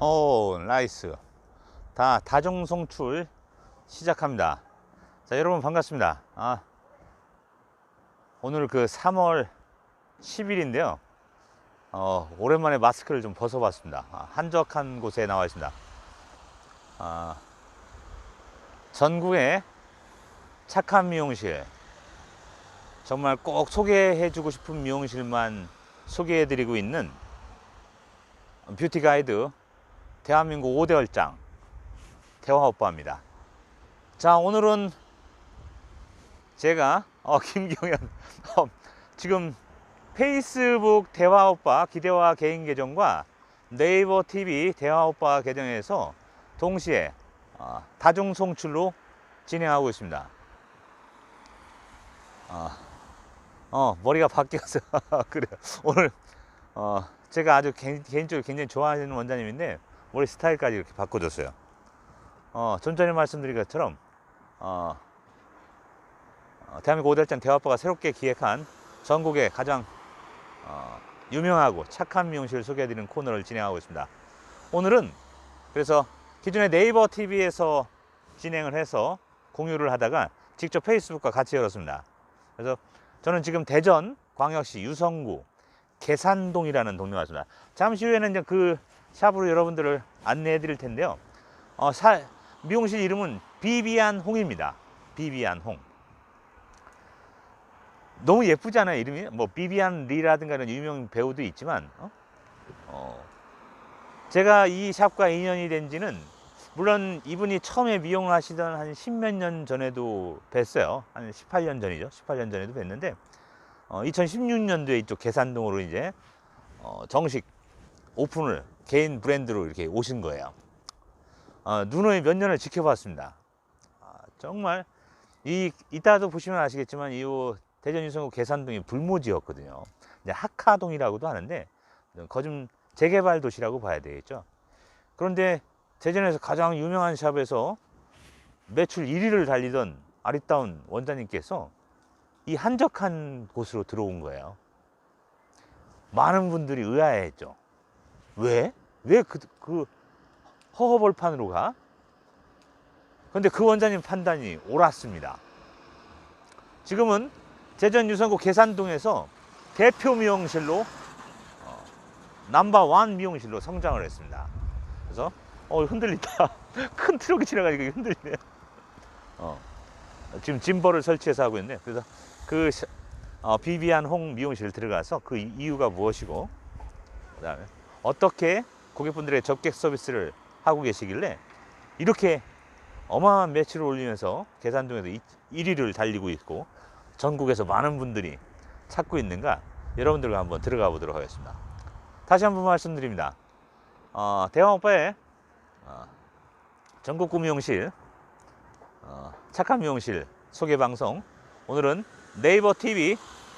오 나이스. 다 다종송출 시작합니다. 자 여러분 반갑습니다. 아 오늘 그 3월 10일인데요. 어, 오랜만에 마스크를 좀 벗어봤습니다. 아, 한적한 곳에 나와 있습니다. 아, 전국에 착한 미용실. 정말 꼭 소개해주고 싶은 미용실만 소개해드리고 있는 뷰티 가이드 대한민국 5대 얼짱 대화 오빠입니다. 자 오늘은 제가 어, 김경현 어, 지금 페이스북 대화 오빠 기대화 개인 계정과 네이버 TV 대화 오빠 계정에서 동시에 어, 다중 송출로 진행하고 있습니다. 어, 어, 머리가 바뀌어서 그래요. 오늘 어, 제가 아주 개, 개인적으로 굉장히 좋아하는 원장님인데 머리 스타일까지 이렇게 바꿔줬어요. 어, 좀 전에 말씀드린 것처럼 어, 어, 대한민국 오달장 대화빠가 새롭게 기획한 전국의 가장 어, 유명하고 착한 미용실을 소개해드리는 코너를 진행하고 있습니다. 오늘은 그래서 기존에 네이버 TV에서 진행을 해서 공유를 하다가 직접 페이스북과 같이 열었습니다. 그래서 저는 지금 대전 광역시 유성구 계산동이라는 동네에 왔습니다. 잠시 후에는 이제 그 샵으로 여러분들을 안내해 드릴 텐데요. 어, 사, 미용실 이름은 비비안 홍입니다. 비비안 홍. 너무 예쁘잖아요, 이름이. 뭐, 비비안 리라든가 이런 유명 배우도 있지만, 어? 어, 제가 이 샵과 인연이 된 지는, 물론 이분이 처음에 미용을 하시던 한 십몇 년 전에도 뵀어요. 한 18년 전이죠. 18년 전에도 뵀는데, 어, 2016년도에 이쪽 계산동으로 이제, 어, 정식 오픈을 개인 브랜드로 이렇게 오신 거예요. 어, 누누이 몇 년을 지켜봤습니다. 아, 정말 이 이따도 보시면 아시겠지만 이 대전 유성구 계산동이 불모지였거든요. 이제 학하동이라고도 하는데 거좀 재개발 도시라고 봐야 되겠죠. 그런데 대전에서 가장 유명한 샵에서 매출 1위를 달리던 아리따운 원장님께서 이 한적한 곳으로 들어온 거예요. 많은 분들이 의아해했죠. 왜? 왜 그, 그 허허벌판으로 가? 근데 그 원장님 판단이 옳았습니다. 지금은 대전 유성구 계산동에서 대표 미용실로 어, 넘버원 미용실로 성장을 했습니다. 그래서 어 흔들린다. 큰 트럭이 지나가니까 흔들리네요. 어, 지금 짐벌을 설치해서 하고 있는데 그래서 그 시- 어, 비비안 홍 미용실 들어가서 그 이- 이유가 무엇이고 그다음에 어떻게 고객분들의 접객 서비스를 하고 계시길래 이렇게 어마어마한 매출을 올리면서 계산동에서 1위를 달리고 있고 전국에서 많은 분들이 찾고 있는가 여러분들과 한번 들어가 보도록 하겠습니다. 다시 한번 말씀드립니다. 어, 대왕 오빠의 어, 전국구 미용실 어, 착한 미용실 소개 방송 오늘은 네이버 TV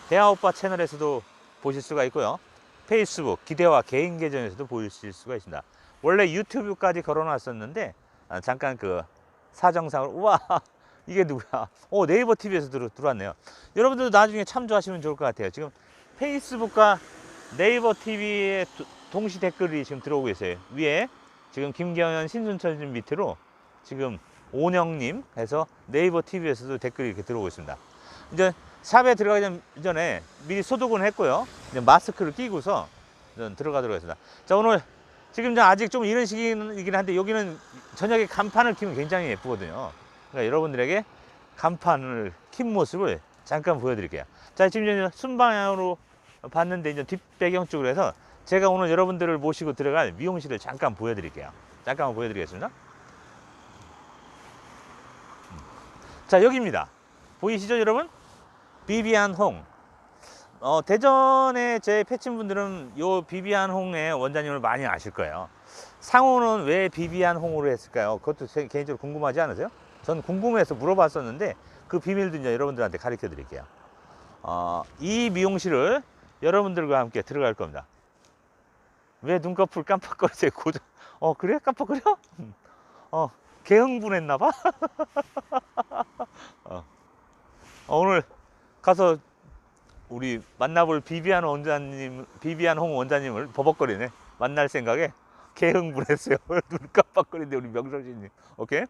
대왕 오빠 채널에서도 보실 수가 있고요. 페이스북 기대와 개인 계정에서도 보실 수가 있습니다. 원래 유튜브까지 걸어놨었는데 아, 잠깐 그 사정상으로 우와 이게 누구야? 오 네이버 TV에서 들어, 들어왔네요. 여러분들도 나중에 참조하시면 좋을 것 같아요. 지금 페이스북과 네이버 TV에 동시 댓글이 지금 들어오고 있어요. 위에 지금 김경현 신순철님 밑으로 지금 오영님 해서 네이버 TV에서도 댓글이 이렇게 들어오고 있습니다. 이제 샵에 들어가기 전- 전에 미리 소독은 했고요. 이제 마스크를 끼고서 들어가도록 하겠습니다. 자 오늘 지금 아직 좀 이런 시기이긴 한데 여기는 저녁에 간판을 키면 굉장히 예쁘거든요. 그러니까 여러분들에게 간판을 킨 모습을 잠깐 보여드릴게요. 자 지금 순방향으로 봤는데 이제 뒷배경 쪽으로 해서 제가 오늘 여러분들을 모시고 들어갈 미용실을 잠깐 보여드릴게요. 잠깐 보여드리겠습니다. 음. 자 여기입니다. 보이시죠 여러분? 비비안 홍. 어, 대전에 제 패친 분들은 요 비비안 홍의 원장님을 많이 아실 거예요. 상호는 왜 비비안 홍으로 했을까요? 그것도 제 개인적으로 궁금하지 않으세요? 전 궁금해서 물어봤었는데 그 비밀도 이제 여러분들한테 가르쳐 드릴게요. 어, 이 미용실을 여러분들과 함께 들어갈 겁니다. 왜 눈꺼풀 깜빡거리세요? 고정. 어, 그래? 깜빡거려? 음. 어, 개흥분했나봐? 어. 어, 오늘 가서 우리 만나볼 비비안 원장님, 비비안 홍 원장님을 버벅거리네. 만날 생각에 개흥분했어요. 눈 깜빡거리는데 우리 명성진님. 오케이.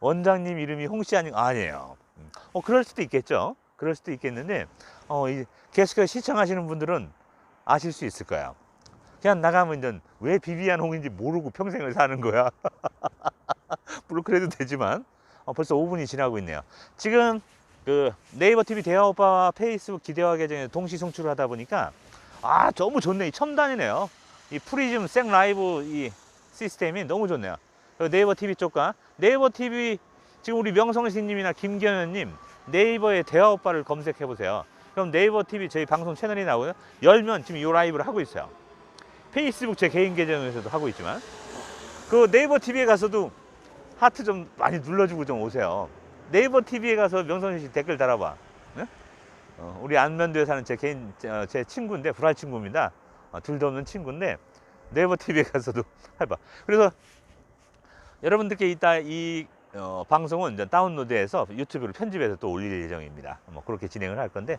원장님 이름이 홍씨 아니 아니에요. 음. 어 그럴 수도 있겠죠. 그럴 수도 있겠는데 어 이, 계속해서 시청하시는 분들은 아실 수 있을 거예요. 그냥 나가면 이제 왜 비비안 홍인지 모르고 평생을 사는 거야. 물론 그래도 되지만 어, 벌써 5분이 지나고 있네요. 지금 그 네이버 TV 대화 오빠와 페이스북 기대화 계정에 동시 송출을 하다 보니까 아 너무 좋네. 이 첨단이네요. 이 프리즘 생 라이브 이 시스템이 너무 좋네요. 네이버 TV 쪽과 네이버 TV 지금 우리 명성신님이나 김경현님 네이버에 대화 오빠를 검색해 보세요. 그럼 네이버 TV 저희 방송 채널이 나오고요. 열면 지금 이 라이브를 하고 있어요. 페이스북 제 개인 계정에서도 하고 있지만 그 네이버 TV에 가서도 하트 좀 많이 눌러주고 좀 오세요. 네이버 TV에 가서 명성신 씨 댓글 달아봐. 네? 어, 우리 안면도에 사는 제 개인 어, 제 친구인데 불알 친구입니다. 어, 둘도 없는 친구인데 네이버 TV에 가서도 해봐. 그래서 여러분들께 이따 이 어, 방송은 이제 다운로드해서 유튜브로 편집해서 또 올릴 예정입니다. 뭐 그렇게 진행을 할 건데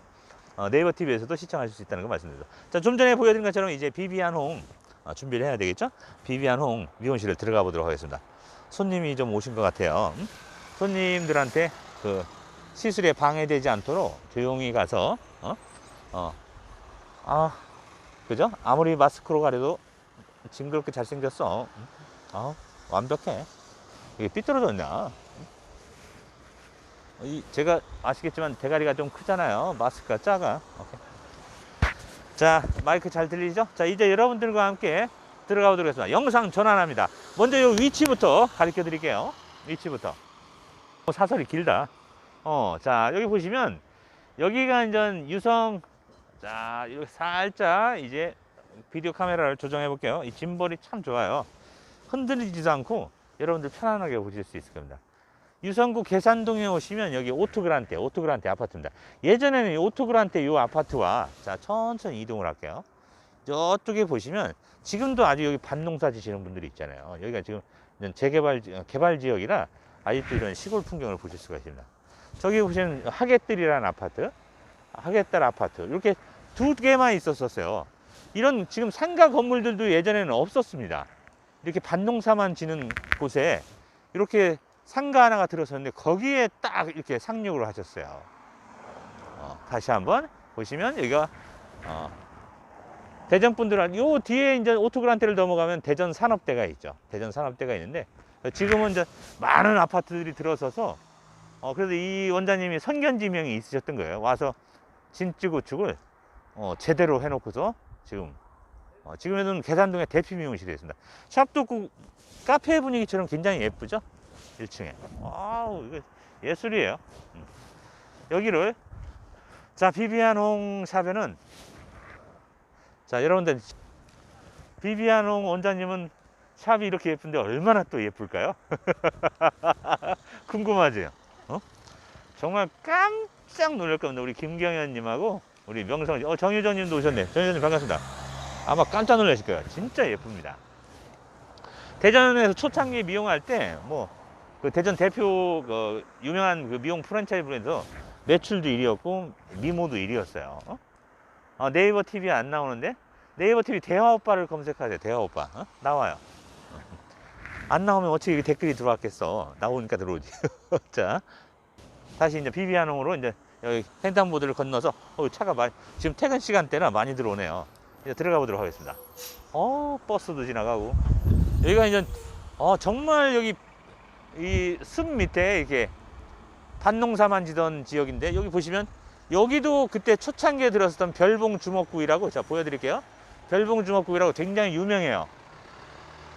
어, 네이버 TV에서도 시청하실 수 있다는 거 말씀드리죠. 자, 좀 전에 보여드린 것처럼 이제 비비안 홍 어, 준비를 해야 되겠죠? 비비안 홍 미용실을 들어가 보도록 하겠습니다. 손님이 좀 오신 것 같아요. 음? 손님들한테 그 시술에 방해되지 않도록 조용히 가서 어? 어. 아, 그죠? 아무리 마스크로 가려도 징그럽게 잘생겼어. 음? 아, 완벽해. 이게 삐뚤어졌냐? 이 제가 아시겠지만 대가리가 좀 크잖아요. 마스크가 작아. 자, 마이크 잘 들리죠? 자, 이제 여러분들과 함께 들어가 보도록 하겠습니다. 영상 전환합니다. 먼저 이 위치부터 가르쳐 드릴게요. 위치부터. 어, 사설이 길다. 어, 자, 여기 보시면 여기가 이제 유성 자, 이렇게 살짝 이제 비디오 카메라를 조정해 볼게요. 이 짐벌이 참 좋아요. 흔들리지도 않고 여러분들 편안하게 보실 수 있을 겁니다. 유성구 계산동에 오시면 여기 오토그란테, 오토그란테 아파트입니다. 예전에는 이 오토그란테 이 아파트와 자 천천히 이동을 할게요. 저쪽에 보시면 지금도 아주 여기 반농사 지시는 분들이 있잖아요. 여기가 지금 재개발 지- 개발 지역이라 아직도 이런 시골 풍경을 보실 수가 있습니다. 저기 보시면 하객들이라는 아파트, 하객들 아파트 이렇게 두 개만 있었었어요. 이런 지금 상가 건물들도 예전에는 없었습니다. 이렇게 반농사만 지는 곳에 이렇게 상가 하나가 들어섰는데 거기에 딱 이렇게 상륙을 하셨어요. 어, 다시 한번 보시면 여기가 어, 대전 분들은 요 뒤에 이제 오토그란테를 넘어가면 대전 산업대가 있죠. 대전 산업대가 있는데 지금은 이제 많은 아파트들이 들어서서 어, 그래서 이 원장님이 선견지명이 있으셨던 거예요. 와서 진찌구축을 어, 제대로 해놓고서 지금 어, 지금에는 계산동에 대피 미용실이 있습니다. 샵도 그 카페 분위기처럼 굉장히 예쁘죠? 1층에. 아우, 이거 예술이에요. 음. 여기를, 자, 비비안홍 샵에는, 자, 여러분들, 비비안홍 원장님은 샵이 이렇게 예쁜데 얼마나 또 예쁠까요? 궁금하죠? 어? 정말 깜짝 놀랄 겁니다. 우리 김경현님하고 우리 명성, 어, 정유정님도 오셨네. 정유정님 반갑습니다. 아마 깜짝 놀라실 거예요. 진짜 예쁩니다. 대전에서 초창기 미용할 때, 뭐, 그 대전 대표 그 유명한 그 미용 프랜차이즈 브랜드 매출도 1위였고, 미모도 1위였어요. 어? 어, 네이버 TV에 안 나오는데, 네이버 TV 대화 오빠를 검색하세요. 대화 오빠. 어? 나와요. 어. 안 나오면 어떻게 댓글이 들어왔겠어. 나오니까 들어오지. 자, 다시 이제 비비안홍으로 이제 여기 횡단보도를 건너서, 어, 차가 많이, 지금 퇴근 시간대나 많이 들어오네요. 이제 들어가 보도록 하겠습니다. 어, 버스도 지나가고. 여기가 이제, 어, 정말 여기 이 숲 밑에 이렇게 밭농사만 지던 지역인데, 여기 보시면 여기도 그때 초창기에 들었었던 별봉 주먹구이라고, 자, 보여드릴게요. 별봉 주먹구이라고 굉장히 유명해요.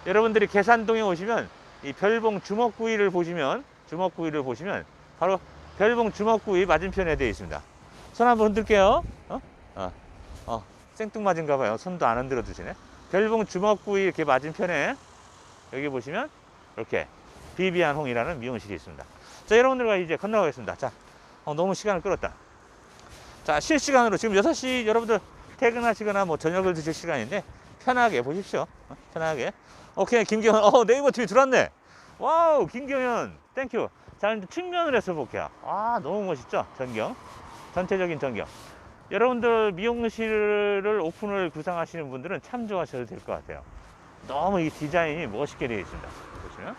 여러분들이 계산동에 오시면 이 별봉 주먹구이를 보시면, 주먹구이를 보시면 바로 별봉 주먹구이 맞은편에 되어 있습니다. 손 한번 흔들게요. 어? 어, 어. 생뚱맞은가 봐요. 손도 안 흔들어 주시네. 별봉 주먹구이 이렇게 맞은편에 여기 보시면 이렇게 비비안 홍이라는 미용실이 있습니다. 자, 여러분들과 이제 건너가겠습니다. 자, 어, 너무 시간을 끌었다. 자, 실시간으로 지금 6시 여러분들 퇴근하시거나 뭐 저녁을 드실 시간인데 편하게 보십시오. 어, 편하게. 오케이, 김경현. 어, 네이버 TV 들어왔네. 와우, 김경현. 땡큐. 자, 이제 측면을 해서 볼게요. 아, 너무 멋있죠? 전경. 전체적인 전경. 여러분들 미용실을 오픈을 구상하시는 분들은 참 좋아하셔도 될 것 같아요. 너무 이 디자인이 멋있게 되어 있습니다. 보시면.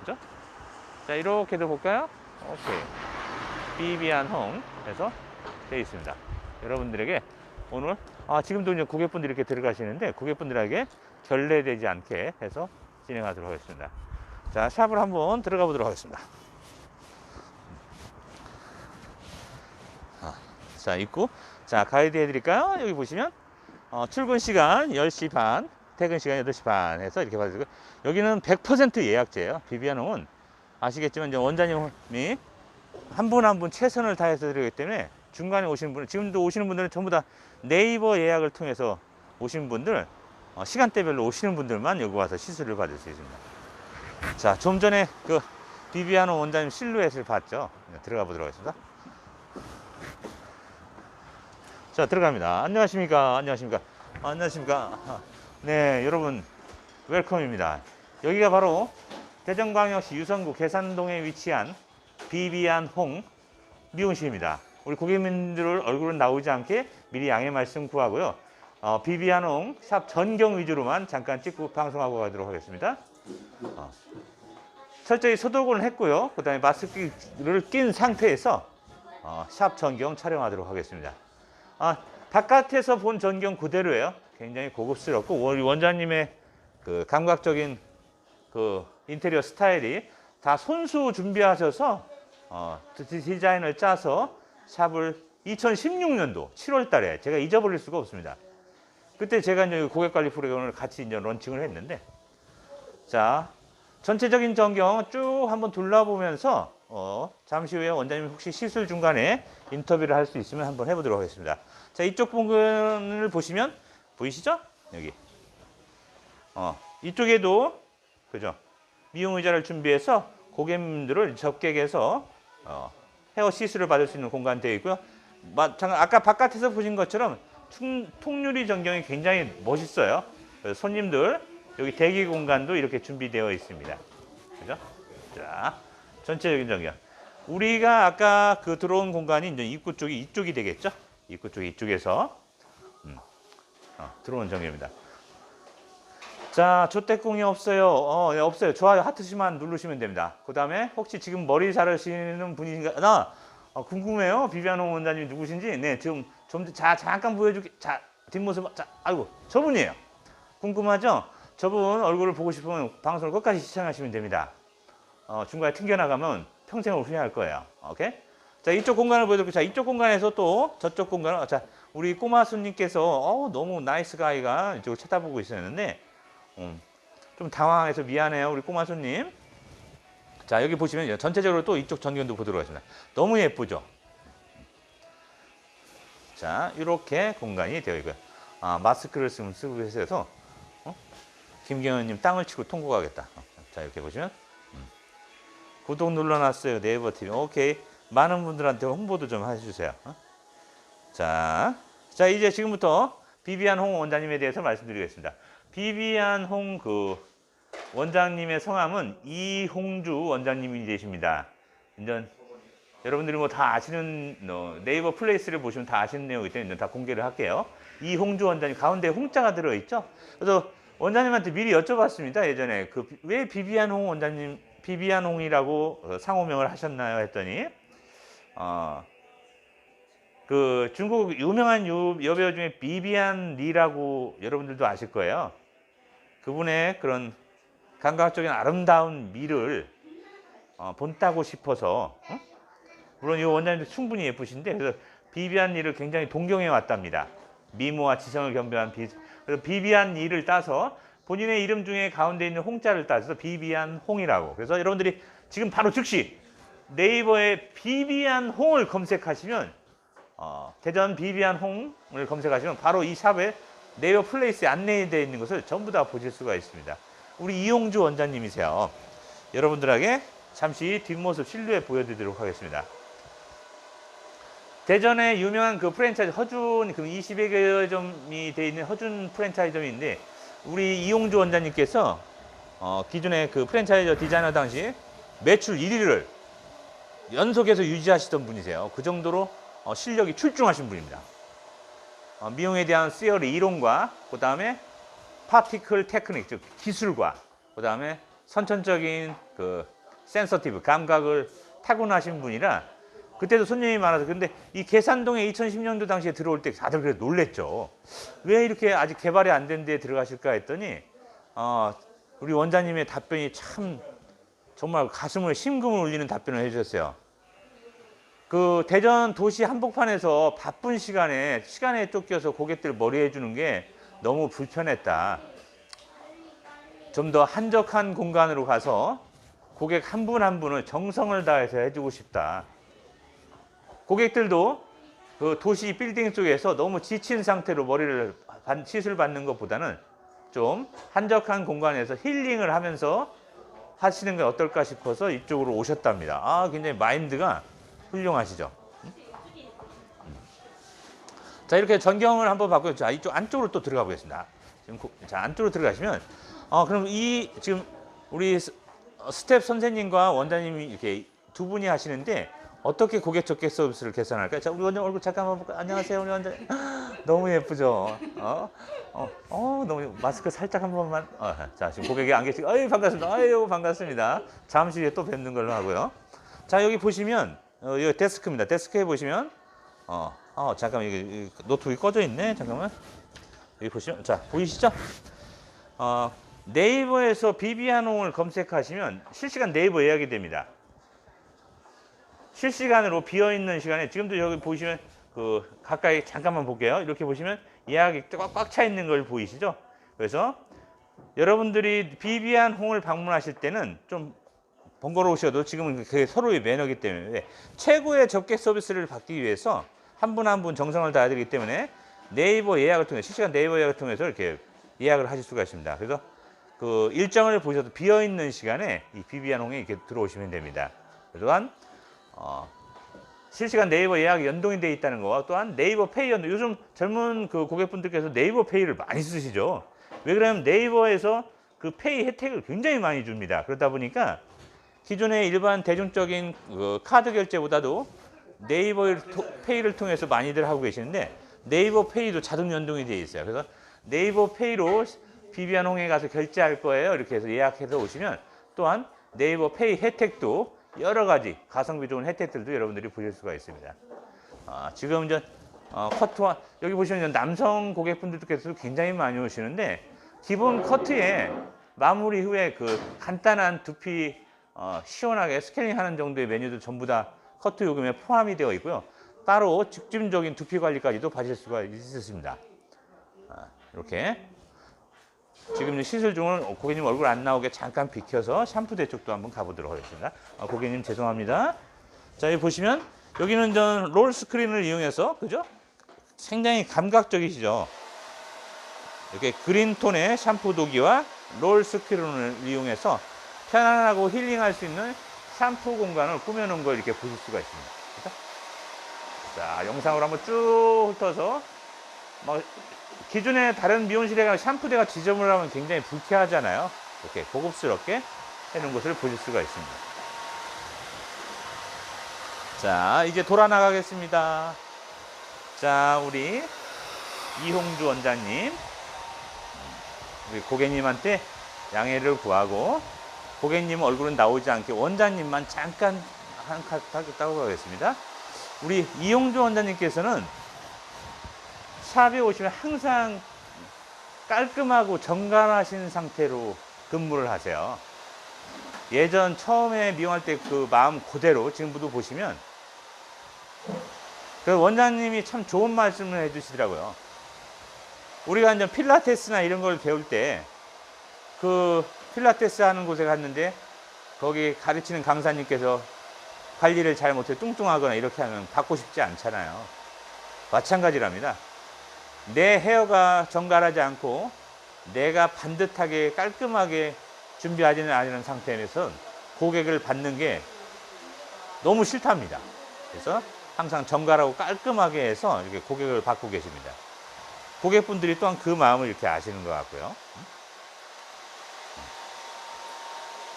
그죠? 자, 이렇게도 볼까요? 오케이. 비비안 홍 해서 되어 있습니다. 여러분들에게 오늘, 아, 지금도 이제 고객분들이 이렇게 들어가시는데, 고객분들에게 결례되지 않게 해서 진행하도록 하겠습니다. 자, 샵을 한번 들어가 보도록 하겠습니다. 아, 자, 입구. 자, 가이드 해드릴까요? 여기 보시면, 어, 출근 시간 10시 반, 퇴근 시간 8시 반 해서 이렇게 봐주고, 여기는 100% 예약제예요. 비비안홍은. 아시겠지만, 이제 원장님이 한분 한 분 최선을 다해서 드리기 때문에 중간에 오시는 분은, 지금도 오시는 분들은 전부 다 네이버 예약을 통해서 오신 분들, 어, 시간대별로 오시는 분들만 여기 와서 시술을 받을 수 있습니다. 자, 좀 전에 그 비비아노 원장님 실루엣을 봤죠? 네, 들어가 보도록 하겠습니다. 자, 들어갑니다. 안녕하십니까? 안녕하십니까? 아, 안녕하십니까? 아, 네, 여러분, 웰컴입니다. 여기가 바로 대전광역시 유성구 계산동에 위치한 비비안 홍 미용실입니다. 우리 고객님들 얼굴은 나오지 않게 미리 양해 말씀 구하고요. 어, 비비안 홍 샵 전경 위주로만 잠깐 찍고 방송하고 가도록 하겠습니다. 어. 철저히 소독을 했고요. 그 다음에 마스크를 낀 상태에서 어, 샵 전경 촬영하도록 하겠습니다. 아, 바깥에서 본 전경 그대로예요. 굉장히 고급스럽고 우리 원장님의 그 감각적인 그 인테리어 스타일이 다 손수 준비하셔서 어, 디- 디자인을 짜서 샵을 2016년도 7월 달에 제가 잊어버릴 수가 없습니다. 그때 제가 이제 고객 관리 프로그램을 같이 이제 런칭을 했는데 자, 전체적인 전경 쭉 한번 둘러보면서 어, 잠시 후에 원장님 혹시 시술 중간에 인터뷰를 할 수 있으면 한번 해보도록 하겠습니다. 자, 이쪽 부분을 보시면 보이시죠? 여기. 어, 이쪽에도 그죠? 미용 의자를 준비해서 고객님들을 적객해서 어, 헤어 시술을 받을 수 있는 공간 되어 있고요. 마- 잠깐 아까 바깥에서 보신 것처럼 통, 통유리 전경이 굉장히 멋있어요. 손님들 여기 대기 공간도 이렇게 준비되어 있습니다. 그죠? 자, 전체적인 전경. 우리가 아까 그 들어온 공간이 이제 입구 쪽이 이쪽이 되겠죠? 입구 쪽이 이쪽에서 음, 어, 들어온 전경입니다. 자, 조태공이 없어요. 어, 네, 없어요. 좋아요. 하트시만 누르시면 됩니다. 그 다음에 혹시 지금 머리 자르시는 분이신가? 나 어, 궁금해요. 비비아노 원장님 누구신지. 네, 지금 좀 자, 잠깐 보여줄게. 자, 뒷모습. 자, 아이고, 저분이에요. 궁금하죠? 저분 얼굴을 보고 싶으면 방송을 끝까지 시청하시면 됩니다. 어, 중간에 튕겨나가면 평생을 후회할 거예요. 오케이? 자, 이쪽 공간을 보여드릴게요. 자, 이쪽 공간에서 또 저쪽 공간을, 자, 우리 꼬마 손님께서 어, 너무 나이스 가이가 이쪽을 쳐다보고 있었는데, 음, 좀 당황해서 미안해요. 우리 꼬마 손님. 자, 여기 보시면 전체적으로 또 이쪽 전경도 보도록 하겠습니다. 너무 예쁘죠? 자, 이렇게 공간이 되어 있고요. 아, 마스크를 지금 쓰고 계셔서, 어? 김경현님 땅을 치고 통곡하겠다. 어, 자, 이렇게 보시면. 음. 구독 눌러놨어요. 네이버 TV. 오케이. 많은 분들한테 홍보도 좀 해주세요. 어? 자, 자, 이제 지금부터 비비안 홍 원장님에 대해서 말씀드리겠습니다. 비비안 홍그 원장님의 성함은 이홍주 원장님이 되십니다. 이제 여러분들이 뭐 다 아시는 어, 네이버 플레이스를 보시면 다 아시는 내용이기 때문에 다 공개를 할게요. 이홍주 원장님 가운데 홍자가 들어 있죠. 그래서 원장님한테 미리 여쭤봤습니다. 예전에 그 왜 비비안 홍 원장님 비비안 홍이라고 어, 상호명을 하셨나요? 했더니 어, 그 중국 유명한 유- 여배우 중에 비비안 리라고 여러분들도 아실 거예요. 그분의 그런 감각적인 아름다운 미를 어, 본따고 싶어서 어? 물론 이 원장님도 충분히 예쁘신데 그래서 비비안 리를 굉장히 동경해 왔답니다. 미모와 지성을 겸비한 비 그래서 비비안 리를 따서 본인의 이름 중에 가운데 있는 홍자를 따서 비비안 홍이라고. 그래서 여러분들이 지금 바로 즉시 네이버에 비비안 홍을 검색하시면 어, 대전 비비안 홍을 검색하시면 바로 이 샵에 네이버 플레이스에 안내되어 있는 것을 전부 다 보실 수가 있습니다. 우리 이용주 원장님이세요. 여러분들에게 잠시 뒷모습 실루엣 보여드리도록 하겠습니다. 대전에 유명한 그 프랜차이즈 허준 그 20여 개 점이 돼 있는 허준 프랜차이즈점인데 우리 이용주 원장님께서 어, 기존에 그 프랜차이즈 디자이너 당시 매출 1위를 연속해서 유지하시던 분이세요. 그 정도로 어, 실력이 출중하신 분입니다. 어, 미용에 대한 시어리 이론과 그 다음에 파티클 테크닉 즉 기술과 그 다음에 선천적인 그 센서티브 감각을 타고나신 분이라 그때도 손님이 많아서 근데 이 계산동에 2010년도 당시에 들어올 때 다들 그래 놀랬죠. 왜 이렇게 아직 개발이 안 된 데에 들어가실까 했더니 어, 우리 원장님의 답변이 참 정말 가슴을 심금을 울리는 답변을 해주셨어요. 그 대전 도시 한복판에서 바쁜 시간에 시간에 쫓겨서 고객들 머리 해주는 게 너무 불편했다. 좀 더 한적한 공간으로 가서 고객 한분한 분을 정성을 다해서 해주고 싶다. 고객들도 그 도시 빌딩 속에서 너무 지친 상태로 머리를 반- 시술 받는 것보다는 좀 한적한 공간에서 힐링을 하면서 하시는 게 어떨까 싶어서 이쪽으로 오셨답니다. 아, 굉장히 마인드가 훌륭하시죠. 음? 자, 이렇게 전경을 한번 바꿔 자, 이쪽 안쪽으로 또 들어가 보겠습니다. 지금 고- 자, 안쪽으로 들어가시면 어, 그럼 이 지금 우리 스- 어, 스텝 선생님과 원장님이 이렇게 두 분이 하시는데 어떻게 고객 적객 서비스를 개선할까요? 자, 우리 원장 얼굴 잠깐만 볼까요? 안녕하세요, 우리 원장. 너무 예쁘죠? 어? 어, 어, 너무 마스크 살짝 한 번만. 어, 자, 지금 고객이 안 계시고, 아유, 반갑습니다. 아유, 반갑습니다. 잠시 후에 또 뵙는 걸로 하고요. 자, 여기 보시면, 어, 여기 데스크입니다. 데스크에 보시면, 어, 어, 잠깐만, 이게 노트북이 꺼져 있네. 잠깐만. 여기 보시면, 자, 보이시죠? 어, 네이버에서 비비아농을 검색하시면 실시간 네이버 예약이 됩니다. 실시간으로 비어 있는 시간에 지금도 여기 보시면 그 가까이 잠깐만 볼게요. 이렇게 보시면 예약이 꽉 차 있는 걸 보이시죠? 그래서 여러분들이 비비안 홍을 방문하실 때는 좀 번거로우셔도 지금은 그게 서로의 매너기 때문에 최고의 접객 서비스를 받기 위해서 한 분 한 분 정성을 다해야 되기 때문에 네이버 예약을 통해 실시간 네이버 예약을 통해서 이렇게 예약을 하실 수가 있습니다. 그래서 그 일정을 보셔도 비어 있는 시간에 이 비비안 홍에 이렇게 들어오시면 됩니다. 또한 어, 실시간 네이버 예약 연동이 돼 있다는 거와 또한 네이버 페이 연동. 요즘 젊은 그 고객분들께서 네이버 페이를 많이 쓰시죠. 왜 그러냐면 네이버에서 그 페이 혜택을 굉장히 많이 줍니다. 그러다 보니까 기존의 일반 대중적인 그 카드 결제보다도 네이버 페이를 통해서 많이들 하고 계시는데 네이버 페이도 자동 연동이 되어 있어요. 그래서 네이버 페이로 비비안 홍에 가서 결제할 거예요. 이렇게 해서 예약해서 오시면 또한 네이버 페이 혜택도 여러 가지 가성비 좋은 혜택들도 여러분들이 보실 수가 있습니다. 아, 지금 이제 어, 커트와 여기 보시면 남성 고객분들께서도 굉장히 많이 오시는데 기본 커트에 마무리 후에 그 간단한 두피 어, 시원하게 스케일링하는 정도의 메뉴도 전부 다 커트 요금에 포함이 되어 있고요. 따로 직접적인 두피 관리까지도 받을 수가 있습니다. 아, 이렇게 지금 시술 중은 고객님 얼굴 안 나오게 잠깐 비켜서 샴푸 대 쪽도 한번 가보도록 하겠습니다. 아, 고객님 죄송합니다. 자 여기 보시면 여기는 전 롤 스크린을 이용해서 그죠? 굉장히 감각적이시죠? 이렇게 그린 톤의 샴푸 도기와 롤 스크린을 이용해서 편안하고 힐링할 수 있는 샴푸 공간을 꾸며놓은 걸 이렇게 보실 수가 있습니다. 그죠? 자 영상으로 한번 쭉 훑어서 막 기존의 다른 미용실에 가면 샴푸대가 지저분하면 굉장히 불쾌하잖아요. 이렇게 고급스럽게 해놓은 것을 보실 수가 있습니다. 자, 이제 돌아 나가겠습니다. 자, 우리 이홍주 원장님. 우리 고객님한테 양해를 구하고 고객님 얼굴은 나오지 않게 원장님만 잠깐 한칸 따고 가겠습니다. 우리 이홍주 원장님께서는 샵에 오시면 항상 깔끔하고 정갈하신 상태로 근무를 하세요. 예전 처음에 미용할 때 그 마음 그대로 지금부터 보시면 그 원장님이 참 좋은 말씀을 해주시더라고요. 우리가 이제 필라테스나 이런 걸 배울 때 그 필라테스 하는 곳에 갔는데 거기 가르치는 강사님께서 관리를 잘 못해 뚱뚱하거나 이렇게 하면 받고 싶지 않잖아요. 마찬가지랍니다. 내 헤어가 정갈하지 않고 내가 반듯하게 깔끔하게 준비하지는 않은 상태에서 고객을 받는 게 너무 싫답니다. 그래서 항상 정갈하고 깔끔하게 해서 이렇게 고객을 받고 계십니다. 고객분들이 또한 그 마음을 이렇게 아시는 것 같고요.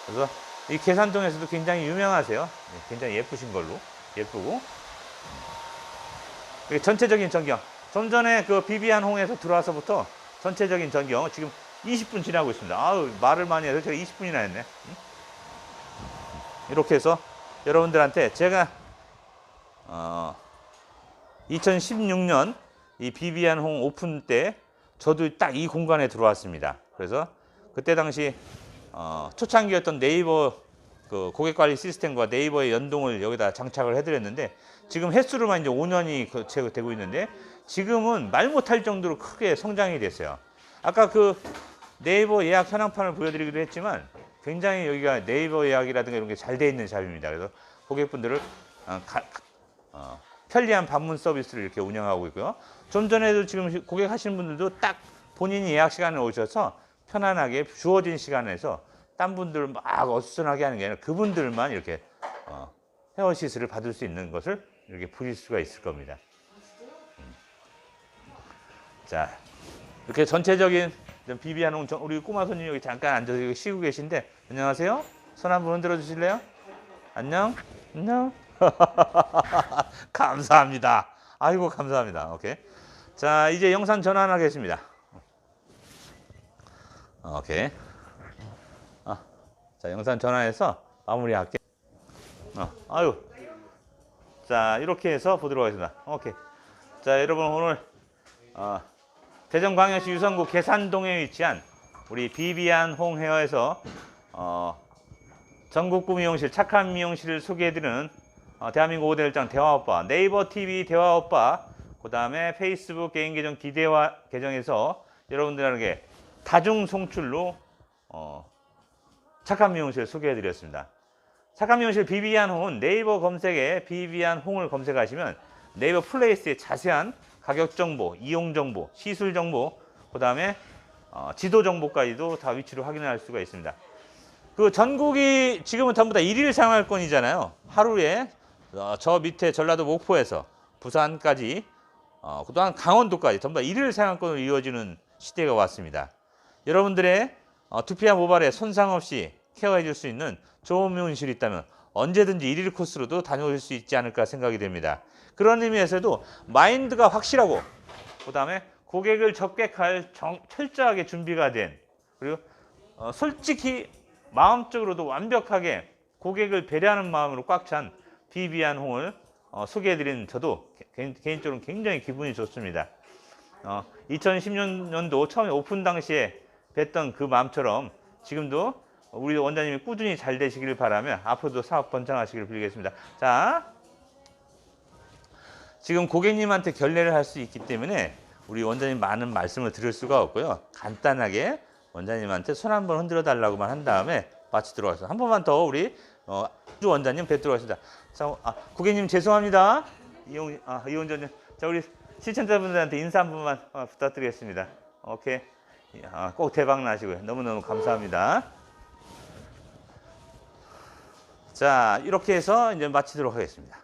그래서 이 계산동에서도 굉장히 유명하세요. 네, 굉장히 예쁘신 걸로 예쁘고 전체적인 전경. 좀 전에 그 비비안 홍에서 들어와서부터 전체적인 전경 지금 20분 지나고 있습니다. 아우, 말을 많이 해서 제가 20분이나 했네. 응? 이렇게 해서 여러분들한테 제가 어, 2016년 이 비비안 홍 오픈 때 저도 딱 이 공간에 들어왔습니다. 그래서 그때 당시 어, 초창기였던 네이버 그 고객 관리 시스템과 네이버의 연동을 여기다 장착을 해드렸는데 지금 횟수로만 이제 5년이 그 되고 있는데 지금은 말 못할 정도로 크게 성장이 됐어요. 아까 그 네이버 예약 현황판을 보여드리기도 했지만 굉장히 여기가 네이버 예약이라든가 이런 게 잘 돼 있는 샵입니다. 그래서 고객분들을 어, 가- 어, 편리한 방문 서비스를 이렇게 운영하고 있고요. 좀 전에도 지금 고객 하시는 분들도 딱 본인이 예약 시간에 오셔서 편안하게 주어진 시간에서 딴 분들 막 어수선하게 하는 게 아니라 그분들만 이렇게 어, 헤어 시술을 받을 수 있는 것을 이렇게 보실 수가 있을 겁니다. 음. 자, 이렇게 전체적인 좀 비비안 홍 우리 꼬마 손님 여기 잠깐 앉아서 쉬고 계신데 안녕하세요. 손 한번 흔들어 주실래요? 안녕. 안녕. 감사합니다. 아이고 감사합니다. 오케이. 자 이제 영상 전환하겠습니다. 오케이. 아, 자 영상 전환해서 마무리할게. 어, 아유. 자 이렇게 해서 보도록 하겠습니다. 오케이. 자 여러분 오늘 어, 대전광역시 유성구 계산동에 위치한 우리 비비안 홍 헤어에서 어, 전국구 미용실 착한 미용실을 소개해드리는 어, 대한민국 5대 일장 대화오빠 네이버 TV 대화오빠 그 다음에 페이스북 개인 계정 기대화 계정에서 여러분들에게 다중 송출로 어, 착한 미용실 소개해 드렸습니다. 착한 미용실 비비안 홍은 네이버 검색에 비비안 홍을 검색하시면 네이버 플레이스의 자세한 가격 정보, 이용 정보, 시술 정보, 그 다음에 어, 지도 정보까지도 다 위치를 확인할 수가 있습니다. 그 전국이 지금은 전부 다 일일 생활권이잖아요. 하루에 어, 저 밑에 전라도 목포에서 부산까지 어, 그동안 강원도까지 전부 다 일일 생활권으로 이루어지는 시대가 왔습니다. 여러분들의 어, 두피와 모발에 손상 없이 케어해 줄 수 있는 좋은 미용실이 있다면 언제든지 일일 코스로도 다녀올 수 있지 않을까 생각이 됩니다. 그런 의미에서도 마인드가 확실하고 그 다음에 고객을 접객할 정- 철저하게 준비가 된 그리고 어, 솔직히 마음적으로도 완벽하게 고객을 배려하는 마음으로 꽉 찬 비비안 홍을 어, 소개해드린 저도 개, 인적으로 굉장히 기분이 좋습니다. 어, 2010년도 처음에 오픈 당시에 뵀던 그 마음처럼 지금도 우리 원장님이 꾸준히 잘 되시기를 바라며 앞으로도 사업 번창하시기를 빌겠습니다. 자, 지금 고객님한테 결례를 할 수 있기 때문에 우리 원장님 많은 말씀을 드릴 수가 없고요. 간단하게 원장님한테 손 한번 흔들어 달라고만 한 다음에 마치도록 하겠습니다. 한 번만 더 우리 어, 주 원장님 뵙도록 하겠습니다. 자, 아, 고객님 죄송합니다. 이용, 아, 이 원장님. 자, 우리 시청자분들한테 인사 한 번만 어, 부탁드리겠습니다. 오케이. 아, 꼭 대박 나시고요. 너무너무 감사합니다. 자, 이렇게 해서 이제 마치도록 하겠습니다.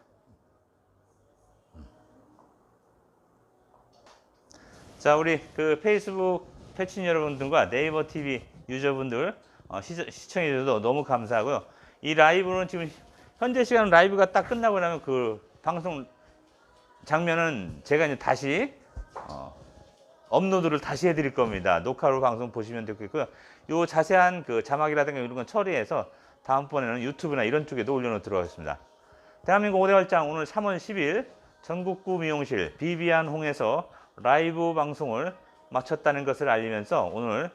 자, 우리 그 페이스북 패친 여러분들과 네이버 TV 유저분들 어, 시, 시청해 주셔서 너무 감사하고요. 이 라이브는 지금 현재 시간 라이브가 딱 끝나고 나면 그 방송 장면은 제가 이제 다시 어, 업로드를 다시 해드릴 겁니다. 녹화로 방송 보시면 되겠고요. 요 자세한 그 자막이라든가 이런 건 처리해서 다음번에는 유튜브나 이런 쪽에도 올려놓도록 하겠습니다. 대한민국 5대 활장 오늘 3월 10일 전국구 미용실 비비안 홍에서 라이브 방송을 마쳤다는 것을 알리면서 오늘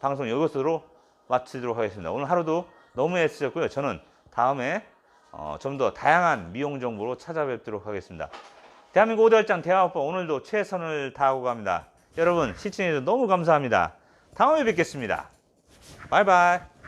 방송 이것으로 마치도록 하겠습니다. 오늘 하루도 너무 애쓰셨고요. 저는 다음에 어, 좀 더 다양한 미용 정보로 찾아뵙도록 하겠습니다. 대한민국 5대 활장 대화오빠 오늘도 최선을 다하고 갑니다. 여러분 시청해주셔서 너무 감사합니다. 다음에 뵙겠습니다. 바이바이.